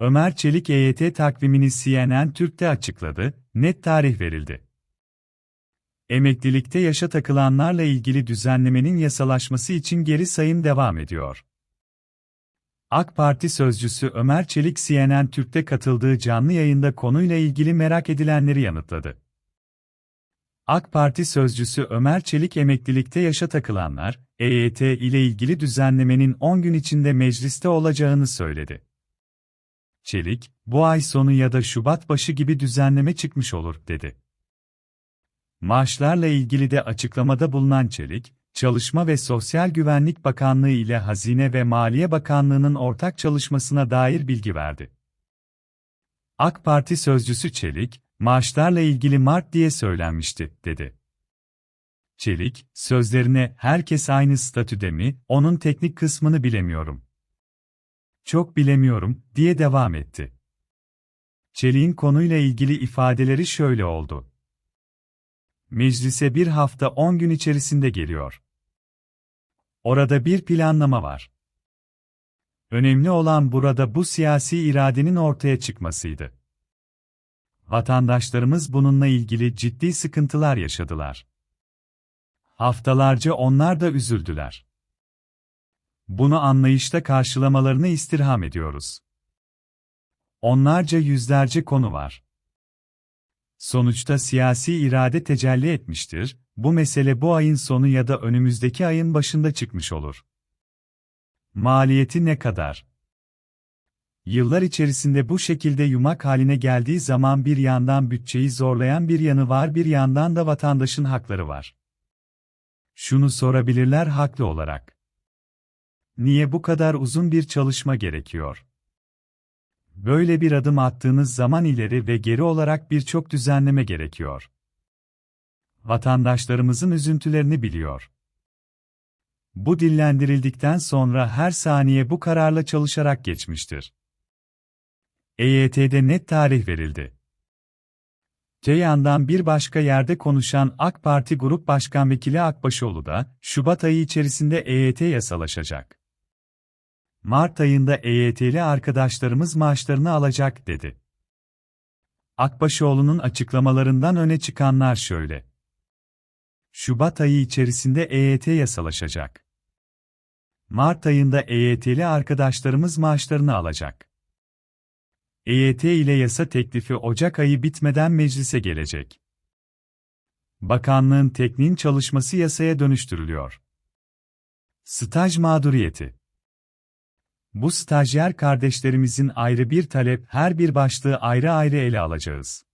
Ömer Çelik EYT takvimini CNN Türk'te açıkladı, net tarih verildi. Emeklilikte yaşa takılanlarla ilgili düzenlemenin yasalaşması için geri sayım devam ediyor. AK Parti sözcüsü Ömer Çelik CNN Türk'te katıldığı canlı yayında konuyla ilgili merak edilenleri yanıtladı. AK Parti sözcüsü Ömer Çelik emeklilikte yaşa takılanlar, EYT ile ilgili düzenlemenin 10 gün içinde mecliste olacağını söyledi. Çelik, bu ay sonu ya da Şubat başı gibi düzenleme çıkmış olur, dedi. Maaşlarla ilgili de açıklamada bulunan Çelik, Çalışma ve Sosyal Güvenlik Bakanlığı ile Hazine ve Maliye Bakanlığı'nın ortak çalışmasına dair bilgi verdi. AK Parti sözcüsü Çelik, maaşlarla ilgili Mart diye söylenmişti, dedi. Çelik, sözlerine herkes aynı statüde mi, onun teknik kısmını bilemiyorum. Çok bilemiyorum, diye devam etti. Çelik'in konuyla ilgili ifadeleri şöyle oldu. Meclise bir hafta 10 gün içerisinde geliyor. Orada bir planlama var. Önemli olan burada bu siyasi iradenin ortaya çıkmasıydı. Vatandaşlarımız bununla ilgili ciddi sıkıntılar yaşadılar. Haftalarca onlar da üzüldüler. Bunu anlayışla karşılamalarını istirham ediyoruz. Onlarca yüzlerce konu var. Sonuçta siyasi irade tecelli etmiştir, bu mesele bu ayın sonu ya da önümüzdeki ayın başında çıkmış olur. Maliyeti ne kadar? Yıllar içerisinde bu şekilde yumak haline geldiği zaman bir yandan bütçeyi zorlayan bir yanı var bir yandan da vatandaşın hakları var. Şunu sorabilirler haklı olarak. Niye bu kadar uzun bir çalışma gerekiyor? Böyle bir adım attığınız zaman ileri ve geri olarak birçok düzenleme gerekiyor. Vatandaşlarımızın üzüntülerini biliyor. Bu dillendirildikten sonra her saniye bu kararla çalışarak geçmiştir. EYT'de net tarih verildi. Te bir başka yerde konuşan AK Parti Grup Başkan Vekili Akbaşoğlu da, Şubat ayı içerisinde EYT yasalaşacak. Mart ayında EYT'li arkadaşlarımız maaşlarını alacak, dedi. Akbaşoğlu'nun açıklamalarından öne çıkanlar şöyle. Şubat ayı içerisinde EYT yasalaşacak. Mart ayında EYT'li arkadaşlarımız maaşlarını alacak. EYT ile yasa teklifi Ocak ayı bitmeden meclise gelecek. Bakanlığın tekniğin çalışması yasaya dönüştürülüyor. Staj mağduriyeti Bu stajyer kardeşlerimizin ayrı bir talep, her bir başlığı ayrı ayrı ele alacağız.